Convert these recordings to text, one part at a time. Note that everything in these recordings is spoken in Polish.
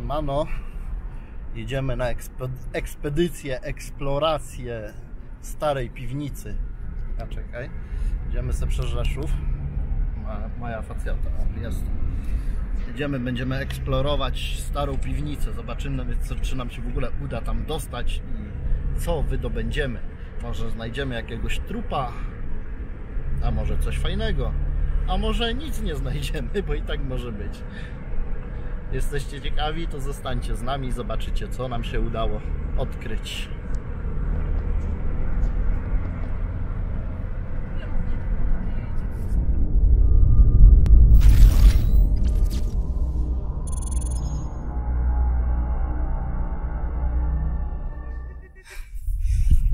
Siemano. Jedziemy na ekspe- ekspedycję, eksplorację starej piwnicy. A czekaj. Idziemy sobie przez Rzeszów. Moja facjata, jest. Jedziemy, będziemy eksplorować starą piwnicę. Zobaczymy, czy nam się w ogóle uda tam dostać i co wydobędziemy. Może znajdziemy jakiegoś trupa, a może coś fajnego, a może nic nie znajdziemy, bo i tak może być. Jesteście ciekawi, to zostańcie z nami i zobaczycie, co nam się udało odkryć.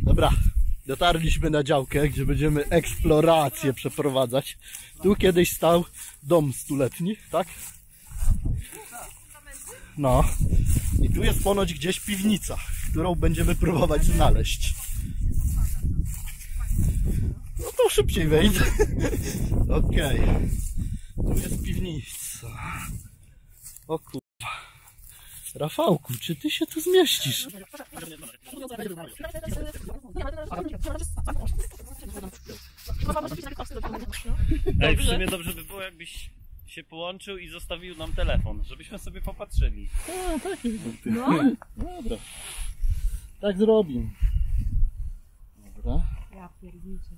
Dobra, dotarliśmy na działkę, gdzie będziemy eksplorację przeprowadzać. Tu kiedyś stał dom stuletni, tak? No. I tu jest ponoć gdzieś piwnica, którą będziemy próbować znaleźć. No to szybciej wejdź. Okej. Tu jest piwnica. O kurwa. Rafałku, czy ty się tu zmieścisz? Ej, w sumie dobrze by było, jakbyś się połączył i zostawił nam telefon, żebyśmy sobie popatrzyli. A, taki no. Dobra. Tak zrobimy. Dobra. Ja pierdzicie.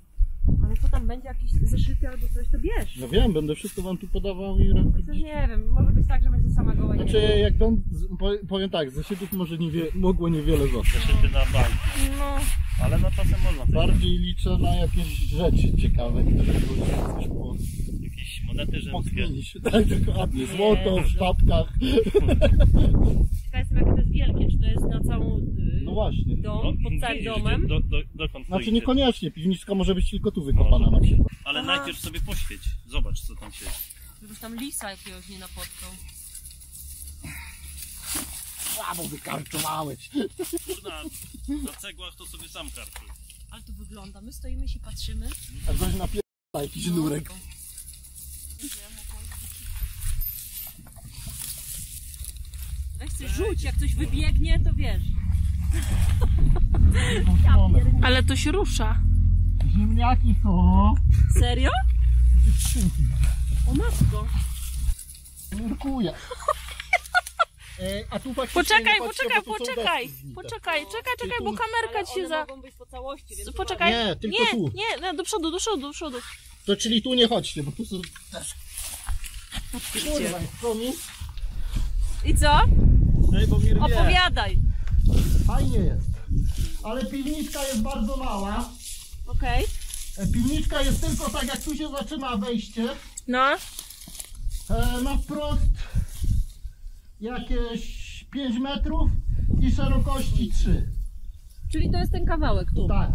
Ale co tam będzie jakieś zeszyty albo coś, to bierz. No wiem, będę wszystko wam tu podawał i Chociaż nie wiem, może być tak, że będzie sama goła nie Znaczy, jak będę, z- powiem tak, zeszytów może niewie, mogło niewiele zostać. Zeszyty na bank. No, Ale no czasem można coś. Bardziej liczę na jakieś rzeczy ciekawe, które ludzie coś po, Jakieś monety rzymskie. pokminić. Tak, dokładnie. Złoto w sztabkach. ciekawa jestem jakie to jest wielkie, czy to jest na całą y, No właśnie. dom, pod gdzie całym domem? Do, do, dokąd Znaczy stoicie? niekoniecznie, piwniczka może być tylko tu Może na przykład. Ale Aha. najpierw sobie poświeć. Zobacz co tam się Żebyś tam lisa jakiegoś nie napotkał. Słabo wykarczowałeś. na, na cegłach to sobie sam kartuj. Ale to wygląda, my stoimy się patrzymy. A ktoś napierdala jakiś nurek. Weź coś rzuć, jak coś wybiegnie, to wiesz. Ale to się rusza. Ziemniaki są. Serio? O matko. Nurkuję. E, a tu faktycznie Poczekaj, nie patrzcie, poczekaj, bo tu są poczekaj. deski. Poczekaj, czekaj, czekaj, bo kamerka ci się za... mogą być po całości, więc Poczekaj. Nie, tylko nie, tu. nie, nie, do przodu, do przodu, do przodu. To czyli tu nie chodźcie, bo tu są też. Kurwa, co mi? I co? Ej, bo mnie rwie. Opowiadaj. Fajnie jest. Ale piwniczka jest bardzo mała. Okej. E, Piwniczka jest tylko tak, jak tu się zaczyna wejście. No, E, na wprost jakieś 5 metrów i szerokości 3. Czyli to jest ten kawałek tu. Tak.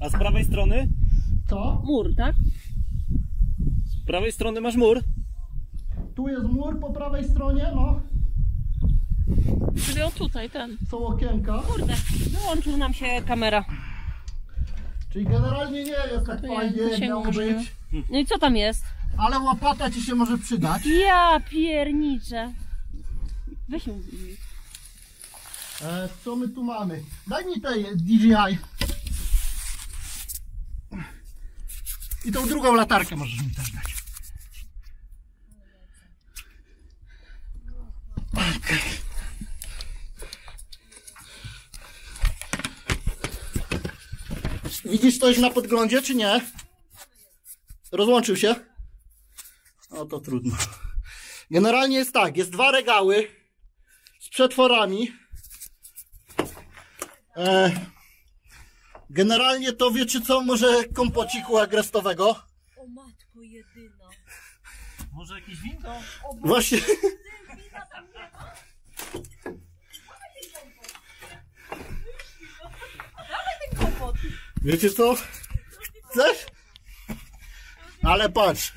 A z prawej strony? Co? Mur, tak? Z prawej strony masz mur. Tu jest mur po prawej stronie, no. czyli o tutaj, ten. Są okienka. Kurde, wyłączył nam się kamera. Czyli generalnie nie jest tak fajnie, miało być. No i co tam jest? Ale łopata ci się może przydać. Ja pierniczę. Weź ją. E, co my tu mamy? Daj mi tej DJI. I tą drugą latarkę możesz mi dać. Widzisz coś na podglądzie, czy nie? Rozłączył się? O, to trudno. Generalnie jest tak, jest dwa regały z przetworami. E, generalnie to wiecie co, może kompociku agrestowego? O matko jedyna. Może jakieś winko? Właśnie. Wiecie co? Chcesz? Ale patrz.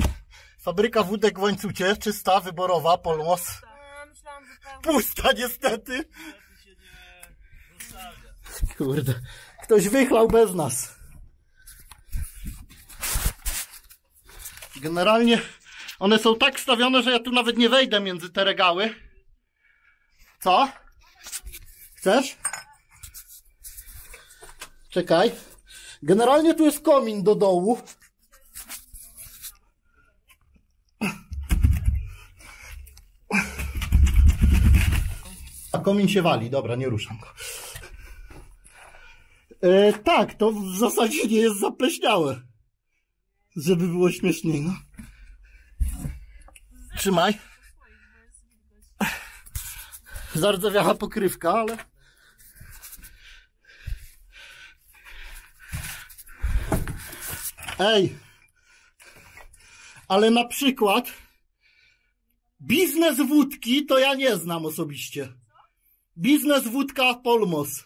Fabryka wódek w łańcucie, czysta, wyborowa, Polmos. Pusta niestety. Kurde. Ktoś wychlał bez nas. Generalnie one są tak stawione, że ja tu nawet nie wejdę między te regały. Co? Chcesz? Czekaj. Generalnie tu jest komin do dołu. A komin się wali, dobra, nie ruszam go. E, tak, to w zasadzie nie jest zapleśniałe. Żeby było śmieszniej, no. Trzymaj. Zardzewiała pokrywka, ale... Ej! Ale na przykład biznes wódki to ja nie znam osobiście. Biznes wódka Polmos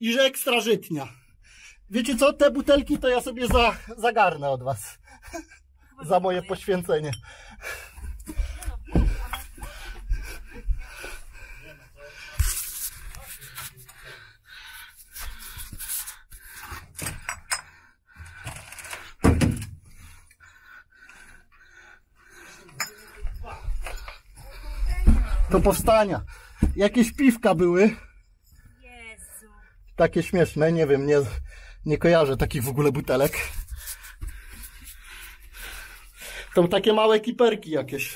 i że ekstra żytnia. Wiecie co, te butelki to ja sobie za, zagarnę od was. za moje poświęcenie. Do powstania. Jakieś piwka były. Jezu. Takie śmieszne, nie wiem, nie, nie kojarzę takich w ogóle butelek. To takie małe kiperki jakieś.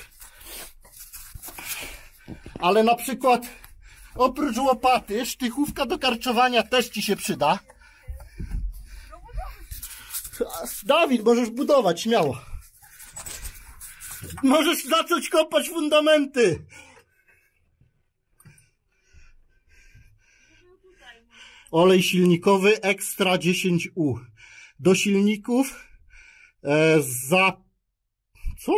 Ale na przykład oprócz łopaty, sztychówka do karczowania też ci się przyda. Dawid, możesz budować, śmiało. Możesz zacząć kopać fundamenty. Olej silnikowy Extra 10U. Do silników e, za... Co?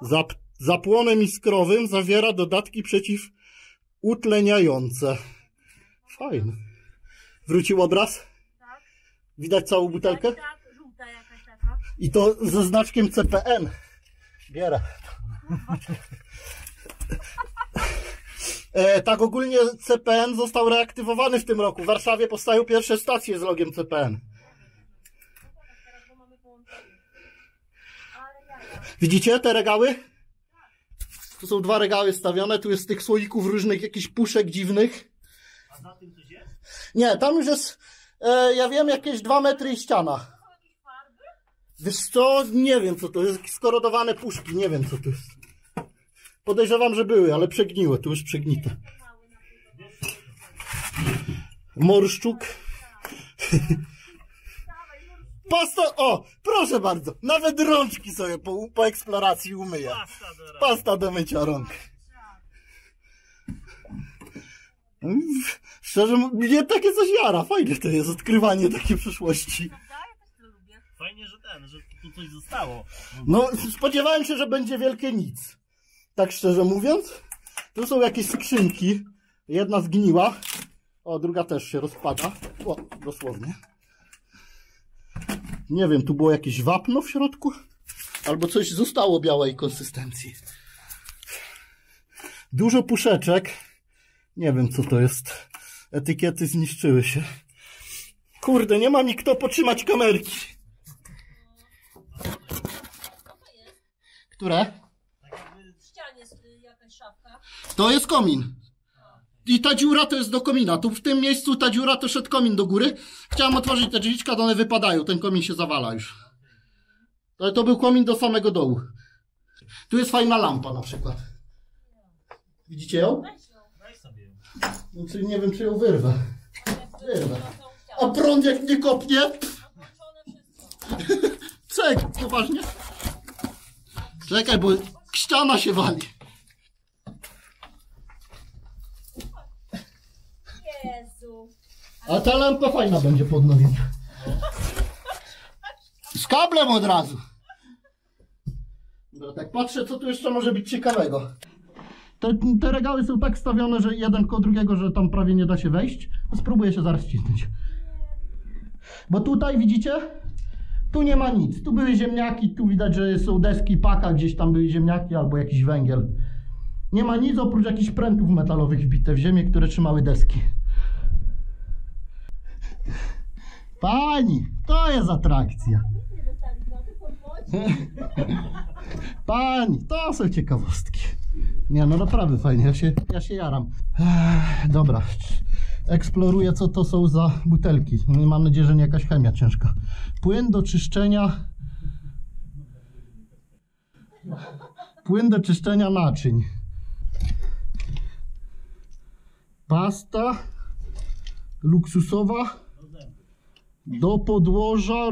Za, zapłonem iskrowym zawiera dodatki przeciwutleniające. Fajne. Wrócił obraz? Tak. Widać całą butelkę? Tak, żółta jakaś taka. I to ze znaczkiem CPN. Bierę. E, tak ogólnie CPN został reaktywowany w tym roku. W Warszawie powstają pierwsze stacje z logiem CPN. Widzicie te regały? Tu są dwa regały stawione. Tu jest z tych słoików różnych jakichś puszek dziwnych. A za tym coś jest? Nie, tam już jest, e, ja wiem, jakieś dwa metry i ściana. Wiesz co? Nie wiem co to jest. Jakieś skorodowane puszki. Nie wiem co to jest. Podejrzewam, że były, ale przegniłe. Tu już przegnite. Morszczuk. Pasta, o, proszę bardzo. Nawet rączki sobie po, po eksploracji umyję. Pasta do mycia rąk. Szczerze, mnie takie coś jara. Fajne to jest odkrywanie takiej przyszłości. Fajnie, że ten, że tu coś zostało. No, spodziewałem się, że będzie wielkie nic. Tak szczerze mówiąc. Tu są jakieś skrzynki. Jedna zgniła. O, druga też się rozpada. O, dosłownie. Nie wiem, tu było jakieś wapno w środku? Albo coś zostało białej konsystencji. Dużo puszeczek. Nie wiem, co to jest. Etykiety zniszczyły się. Kurde, nie ma mi kto potrzymać kamerki. Które? W ścianie jest y, jakaś szafka. To jest komin. I ta dziura to jest do komina. Tu w tym miejscu ta dziura to szedł komin do góry. Chciałem otworzyć te drzwiczka, to one wypadają. Ten komin się zawala już. To, to był komin do samego dołu. Tu jest fajna lampa na przykład. Widzicie ją? No, czyli nie wiem, czy ją wyrwę. Wyrwę. A prąd jak nie kopnie? Cek, poważnie? Czekaj, bo ściana się wali. Jezu. A ta lampa fajna będzie po odnowieniu. Z kablem od razu. Dobra, tak patrzę, co tu jeszcze może być ciekawego. Te, te regały są tak stawione, że jeden koło drugiego, że tam prawie nie da się wejść. Spróbuję się zaraz cisnąć. Bo tutaj widzicie? Tu nie ma nic. Tu były ziemniaki, tu widać, że są deski paka, gdzieś tam były ziemniaki albo jakiś węgiel. Nie ma nic oprócz jakichś prętów metalowych wbite w ziemię, które trzymały deski. Pani, to jest atrakcja. Pani, to są ciekawostki. Nie, no naprawdę fajnie, ja się, ja się jaram. Ech, dobra, eksploruję co to są za butelki. Mam nadzieję, że nie jakaś chemia ciężka. Płyn do czyszczenia... Płyn do czyszczenia naczyń. Pasta luksusowa do podłoża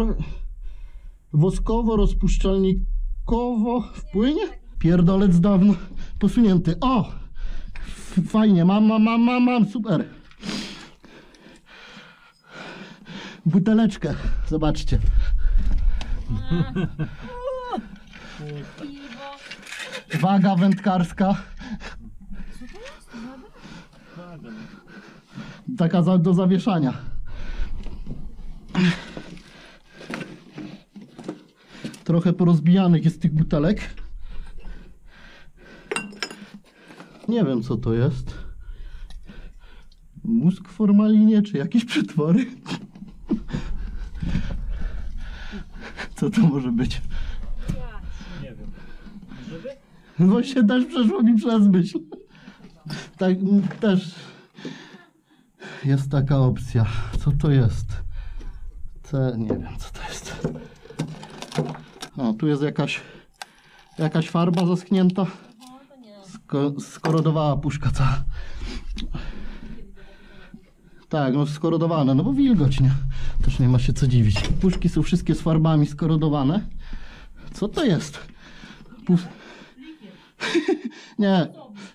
woskowo-rozpuszczalnikowo w płynie. Pierdolec dawno posunięty. O! Fajnie, mam, mam, mam, mam, mam, super. Buteleczkę, zobaczcie. Waga wędkarska. Taka za, do zawieszania. Trochę porozbijanych jest tych butelek. Nie wiem co to jest. Mózg w formalinie, czy jakieś przetwory? Co to może być? Nie wiem. Żeby? Właśnie też przeszło mi przez myśl. Tak, też jest taka opcja. Co to jest? Nie wiem co to jest. O, tu jest jakaś jakaś farba zaschnięta. Sko, skorodowała puszka cała. Tak, no skorodowane, no bo wilgoć, nie? Też nie ma się co dziwić. Puszki są wszystkie z farbami skorodowane. Co to jest? Pus- nie,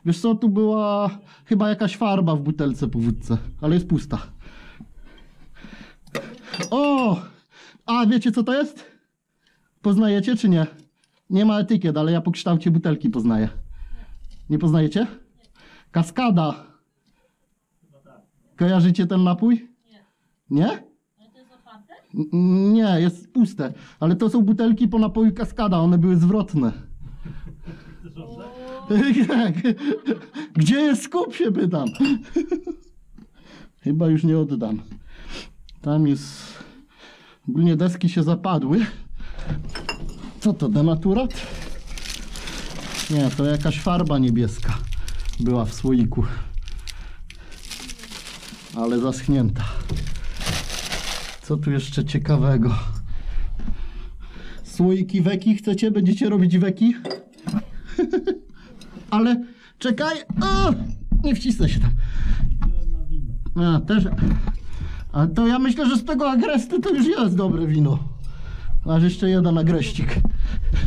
wiesz co, tu była chyba jakaś farba w butelce po wódce, ale jest pusta. O! A wiecie co to jest? Poznajecie czy nie? Nie ma etykiet, ale ja po kształcie butelki poznaję. Nie poznajecie? Kaskada. Kojarzycie ten napój? Nie. N- Nie, jest puste. Ale to są butelki po napoju kaskada, one były zwrotne. Tak. Gdzie jest skup się pytam. Chyba już nie oddam. Tam jest. Ogólnie deski się zapadły. Co to, denaturat? Nie, to jakaś farba niebieska była w słoiku. Ale zaschnięta. Co tu jeszcze ciekawego? Słoiki weki chcecie? Będziecie robić weki? Ale czekaj! O! Nie wcisnę się tam. A, też. A to ja myślę, że z tego agresty to już jest dobre wino. Aż jeszcze jeden agreścik.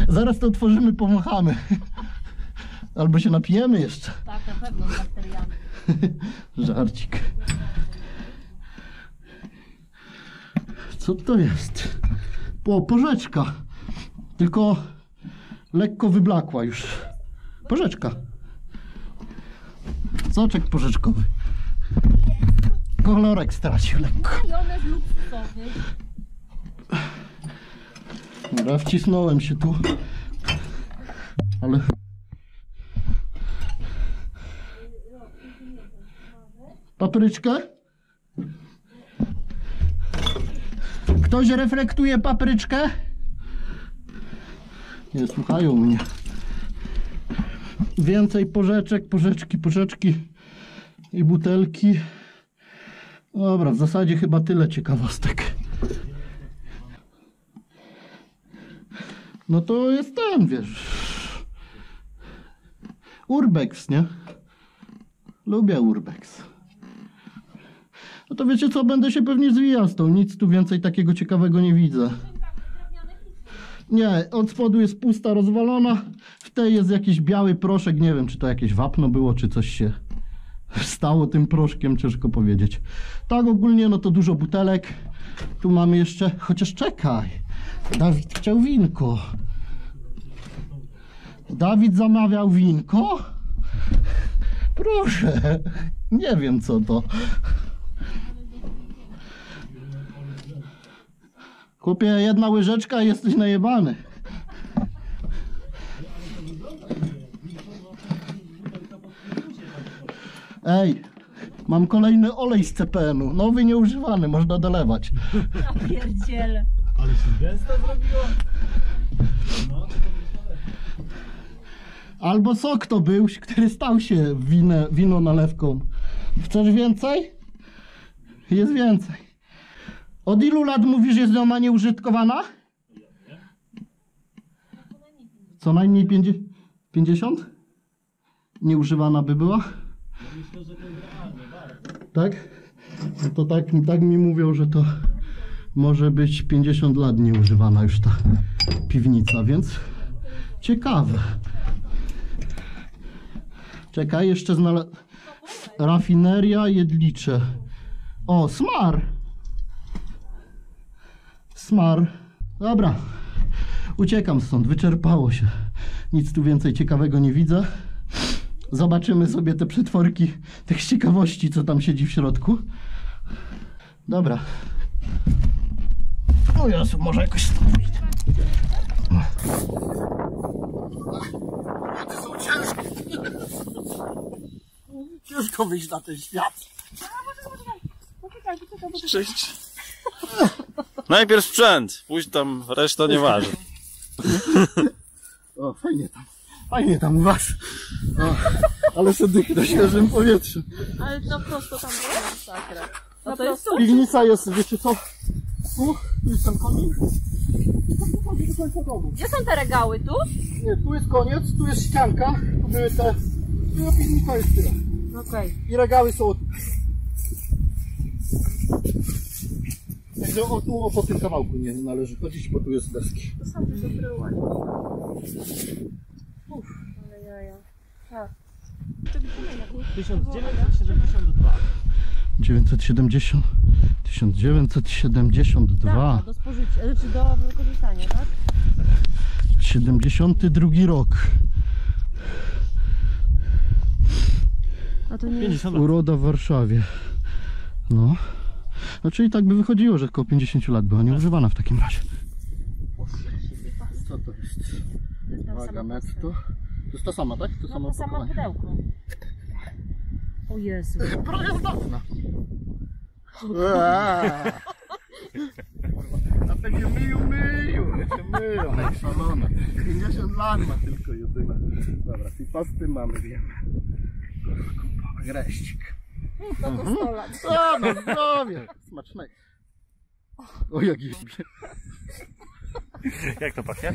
Zaraz to otworzymy, pomachamy. Albo się napijemy jeszcze. Tak, na pewno z bakteriami. Żarcik. Co to jest? Po, porzeczka. Tylko lekko wyblakła już. Porzeczka. Soczek porzeczkowy. Kolorek stracił lekko. Majonez. Dobra, wcisnąłem się tu. Ale... Papryczkę? Ktoś reflektuje papryczkę? Nie słuchają mnie. Więcej porzeczek, porzeczki, porzeczki i butelki. Dobra, w zasadzie chyba tyle ciekawostek. No to jest ten, wiesz. Urbex, nie? Lubię Urbex. No to wiecie co, będę się pewnie zwijał z tą. Nic tu więcej takiego ciekawego nie widzę. Nie, od spodu jest pusta, rozwalona. W tej jest jakiś biały proszek. Nie wiem, czy to jakieś wapno było, czy coś się stało tym proszkiem, ciężko powiedzieć. Tak ogólnie, no to dużo butelek. Tu mamy jeszcze, chociaż czekaj. Dawid chciał winko. Dawid zamawiał winko? Proszę. Nie wiem co to. Kupię jedna łyżeczka i jesteś najebany. Ej, mam kolejny olej z CPN-u. Nowy, nieużywany, można dolewać. Ja pierdzielę. Ale się gęsto zrobiło? Albo sok to był, który stał się winę, wino nalewką. Chcesz więcej? Jest więcej. Od ilu lat mówisz, jest ona nieużytkowana? Co najmniej 50? 50? Nieużywana by była? Tak? No to tak, tak mi mówią, że to może być 50 lat nieużywana już ta piwnica, więc ciekawe. Czekaj, jeszcze znalazłem. Rafineria Jedlicze. O, smar. Smar. Dobra. Uciekam stąd, wyczerpało się. Nic tu więcej ciekawego nie widzę. Zobaczymy sobie te przetworki tych ciekawości, co tam siedzi w środku. Dobra. O Jezu, może jakoś stąd wyjdę. To są ciężkie. Ciężko wyjść na ten świat. Cześć. Najpierw sprzęt, pójdź tam, reszta nie waży. O, fajnie tam. Fajnie tam u was. O, ale sobie dych na świeżym powietrzu. Ale no prosto tam było masakra. No to jest Piwnica jest, wiecie co? Tu, tu jest ten komin. I to wychodzi do końca domu. Gdzie są te regały? Tu? Nie, tu jest koniec, tu jest ścianka. Tu były te... Tu piwnica jest tyle. Okej. I regały są tu. Także o tu, o po tym kawałku nie należy chodzić, bo tu jest deski. To sam się. Uff, ale jaja. Tak. 1972. 970. 1972. Tak, do spożycia, znaczy do wykorzystania, tak? 72 rok. A to nie 50 lat. Uroda w Warszawie. No. No czyli tak by wychodziło, że około 50 lat była nieużywana w takim razie. Co to jest? Waga netto. To jest ta sama, tak? To samo No to samo pudełko. O Jezu. Projezdowna. A takie myju, myju, się myją, jak szalone. 50 lat ma tylko jedyna. Dobra, i pasty mamy, wiemy. Kupa, greścik. No to 100 lat. A, na zdrowie. Smacznego. O, jak jebie. Jak to pachnie?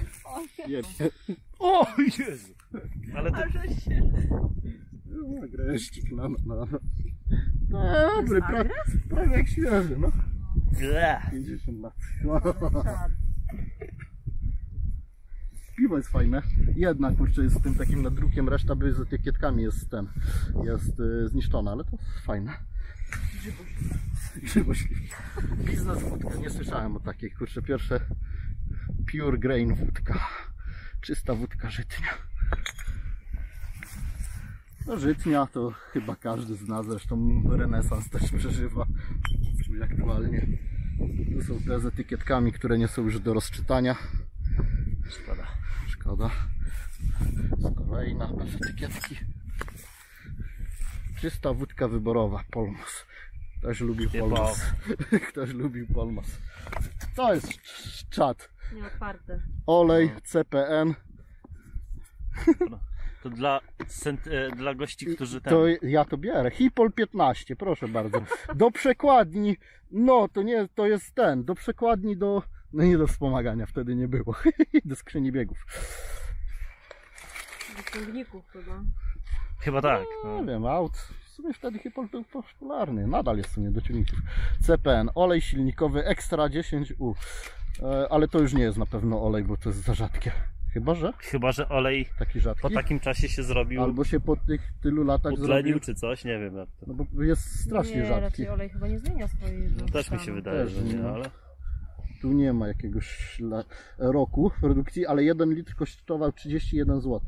O Jezu! Ale to... O, Greścik, no, no, no. Dobry, prawie, prawie jak świeży, no. Ble. 50 lat. Piwo jest fajne. Jednak kurczę jest z tym takim nadrukiem, reszta by z etykietkami jest ten, jest y, zniszczona, ale to jest fajne. Grzyboś. Biznes wódka. Nie słyszałem o takiej, kurczę, pierwsze pure grain wódka. Czysta wódka żytnia. No żytnia to chyba każdy z nas, zresztą renesans też przeżywa aktualnie. Tu są te z etykietkami, które nie są już do rozczytania. Szkoda. Szkoda. Kolejna bez etykietki. Czysta wódka wyborowa, Polmos. Ktoś lubił. Polmos. Ktoś lubił Polmos. Co jest cz- czat? Nieotwarte. Olej, CPN. To dla, sent, e, dla gości, którzy ten... To ja to bierę. Hipol 15, proszę bardzo. Do przekładni. No, to nie, to jest ten. Do przekładni do. No nie do wspomagania wtedy nie było. do skrzyni biegów. Do ciągników chyba. Chyba tak. No, nie wiem, aut. W sumie wtedy Hipol był popularny. Nadal jest w sumie do ciągników. CPN, olej silnikowy Extra 10U. E, ale to już nie jest na pewno olej, bo to jest za rzadkie. Chyba, że Chyba, że olej taki rzadki. po takim czasie się zrobił, Albo się po tych tylu latach utlenił zrobił. czy coś, nie wiem jak to. No bo jest strasznie nie, rzadki. raczej olej chyba nie zmienia swojej No, też mi się wydaje, Też że nie, ale... Tu nie ma jakiegoś roku produkcji, ale 1 litr kosztował 31 zł.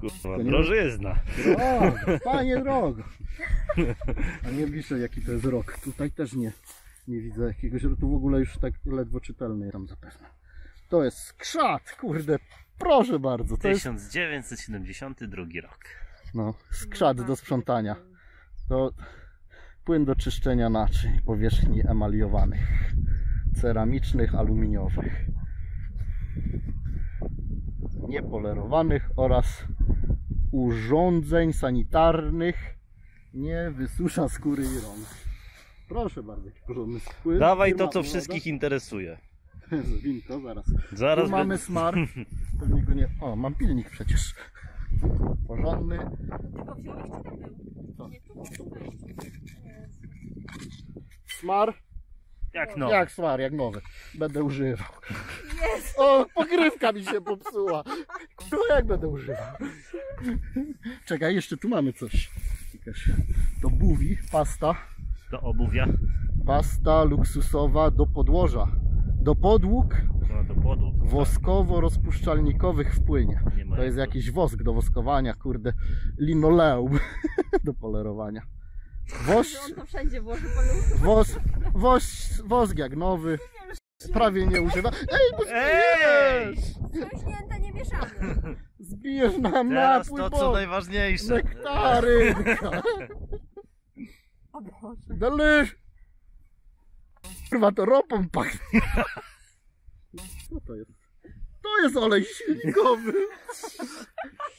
Kurwa, nie- drożyzna. Drogo, panie drogo. A nie piszę jaki to jest rok. Tutaj też nie, nie widzę jakiegoś, tu w ogóle już tak ledwo czytelny tam zapewne. To jest skrzat, kurde, proszę bardzo. To jest 1972 rok. no, skrzat do sprzątania. To płyn do czyszczenia naczyń, powierzchni emaliowanych, ceramicznych, aluminiowych. Niepolerowanych oraz urządzeń sanitarnych nie wysusza skóry i rąk. Proszę bardzo, jaki porządny spływ. Dawaj to, co wszystkich interesuje. Winko, zaraz. Zaraz tu mamy smar. Pewnie go nie... O, mam pilnik przecież. Porządny. Tylko wziąłeś czy tam był? Co? Smar? Jak no? Jak smar, jak nowy. Będę używał. Jest! O, pokrywka mi się popsuła. No jak będę używał? Czekaj, jeszcze tu mamy coś. Jakaś do buwi, pasta. Do obuwia. Pasta luksusowa do podłoża. Do podłóg No, do podłóg. woskowo-rozpuszczalnikowych w płynie. To jest jak jakiś wosk do woskowania, kurde. Linoleum do polerowania. Wos, Że on to wszędzie włoży jak nowy. Prawie nie używa. Ej, bo zbijesz! Wstrząśnięte nie mieszamy. Zbijesz nam Teraz napój, to, bo... co najważniejsze. Nektary! O Boże. Dalisz! Kurwa, to ropą pachnie. Co to jest? To jest olej silnikowy.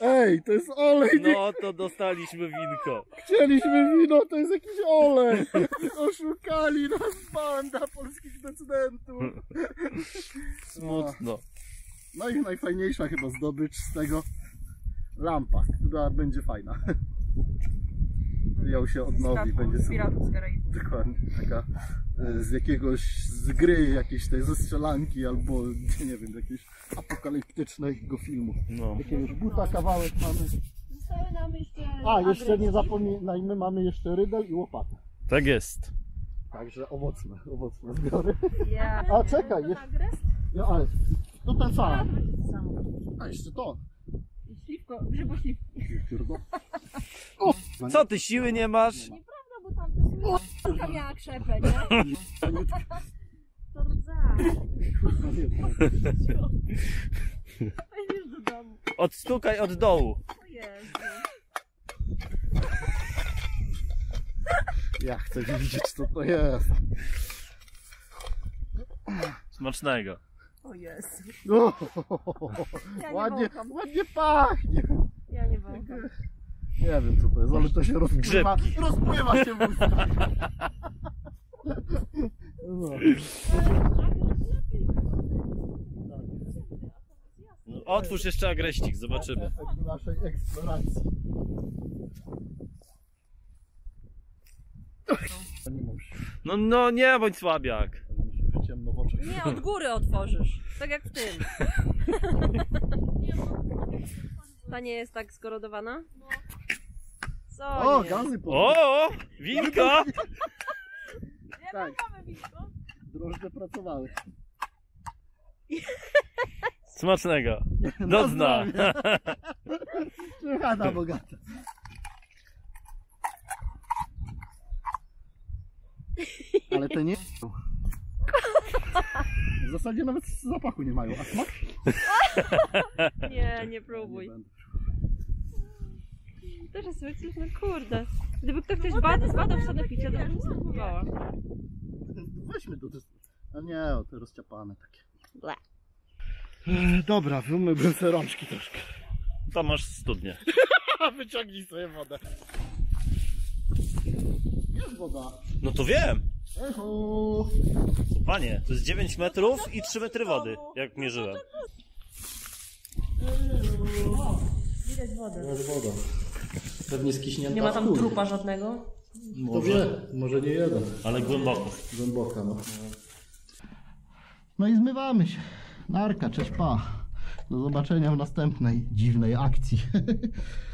Ej, to jest olej. Nie No to dostaliśmy winko. chcieliśmy wino, to jest jakiś olej. Oszukali nas banda polskich decydentów. Smutno. No i najfajniejsza chyba zdobycz z tego lampa, która będzie fajna. Ją się odnowi, będzie super. Dokładnie, taka z jakiegoś, z gry jakiejś tej, ze strzelanki albo nie wiem, jakiegoś apokaliptycznego filmu. No. Jakiegoś buta kawałek mamy. Zostały nam jeszcze... A, jeszcze nie zapominajmy, mamy jeszcze rydel i łopatę. Tak jest. Także owocne, owocne zbiory. Ja. A czekaj, jeszcze, no, ale to ten A, sam. A jeszcze to. Śliwko, grzybośliwko. O! Co ty siły nie masz? Słówka miała krzepę, nie? To rdza. Weźmiesz do domu. Odstukaj od dołu. O Jezu. Ja chcę widzieć co to jest. Smacznego. O Jezu. O, Ja nie ładnie, wącham. ładnie pachnie. Ja nie wącham. Nie wiem co to jest, ale to się rozpływa. Grzybki. Rozpływa się w ustach. No. No, Otwórz jeszcze agreścik, zobaczymy. Efekt naszej eksploracji. Nie muszę, No, no nie bądź słabiak. że mi się w ciemno w oczach. Nie, od góry otworzysz. Tak jak w tym. Ta nie jest tak skorodowana? Co O, nie? gazy po. O, winko! Tak. Drożdże pracowały. Smacznego. Do dna. zdrowie. Bogata. Ale te nie. W zasadzie nawet zapachu nie mają. A smak? Nie, nie próbuj. Nie będę. Teraz myślisz, no kurde. Gdyby ktoś ktoś bad, zbadał sanepicie, to bym spróbowała. Weźmy do A nie, o, te rozciapane takie. Ble. Ech, Dobra, wymyłbym sobie rączki troszkę. Tam masz studnię. Wyciągnij sobie wodę. Jest woda. No to wiem. Echo. Panie, to jest 9 metrów i 3 metry wody, jak mierzyłem. Widać wodę. Jest woda. Pewnie skiśnięta. Nie ma tam trupa żadnego. To wie, może nie jeden. Ale głęboko. Głęboka, no. No i zmywamy się. Narka, cześć pa. Do zobaczenia w następnej dziwnej akcji.